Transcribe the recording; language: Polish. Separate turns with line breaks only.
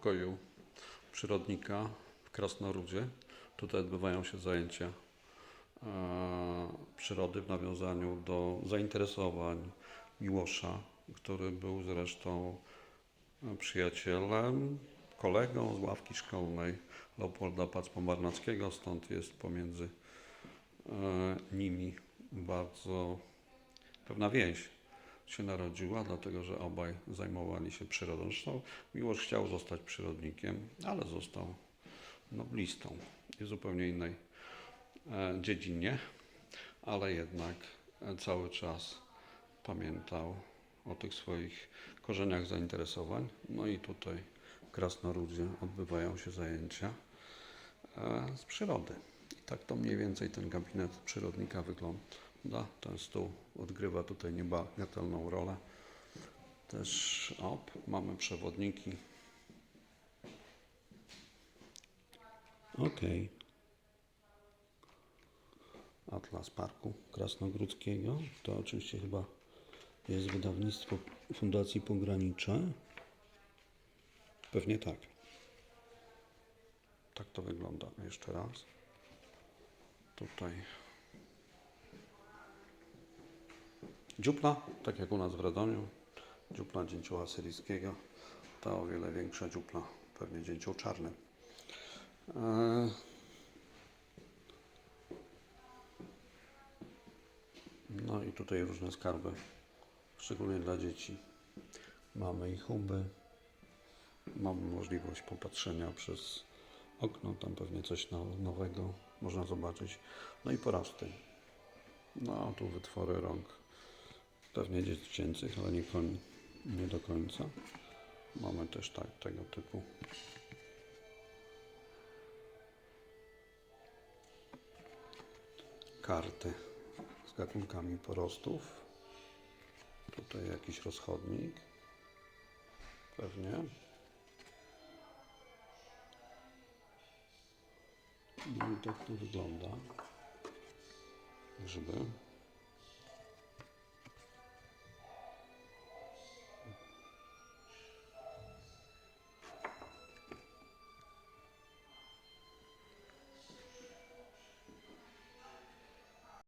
pokoju przyrodnika w Krasnorudzie. Tutaj odbywają się zajęcia e, przyrody w nawiązaniu do zainteresowań Miłosza, który był zresztą e, przyjacielem, kolegą z ławki szkolnej Leopolda Pacmo-Marnackiego, stąd jest pomiędzy e, nimi bardzo pewna więź się narodziła, dlatego że obaj zajmowali się przyrodą. Zresztą Miłosz chciał zostać przyrodnikiem, ale został noblistą w zupełnie innej e, dziedzinie, ale jednak e, cały czas pamiętał o tych swoich korzeniach zainteresowań. No i tutaj w Krasnorudzie odbywają się zajęcia e, z przyrody. I tak to mniej więcej ten gabinet przyrodnika wygląda. Ten stół odgrywa tutaj niebagatelną rolę. Też op, mamy przewodniki. Okej. Atlas Parku Krasnogródzkiego. To oczywiście chyba jest wydawnictwo Fundacji Pogranicze. Pewnie tak. Tak to wygląda. Jeszcze raz. Tutaj dziupla, tak jak u nas w Radomiu. Dziupla dzięcioła syryjskiego. Ta o wiele większa dziupla, pewnie dzięcioł czarny. Eee, No i tutaj różne skarby, szczególnie dla dzieci. Mamy i huby. Mamy możliwość popatrzenia przez okno, tam pewnie coś now- nowego można zobaczyć. No i porasty. No, tu wytwory rąk, pewnie dziecięcych, ale nie, koń, nie do końca. Mamy też tak, tego typu. Karty z gatunkami porostów. Tutaj jakiś rozchodnik. Pewnie. No i tak to wygląda. Grzyby.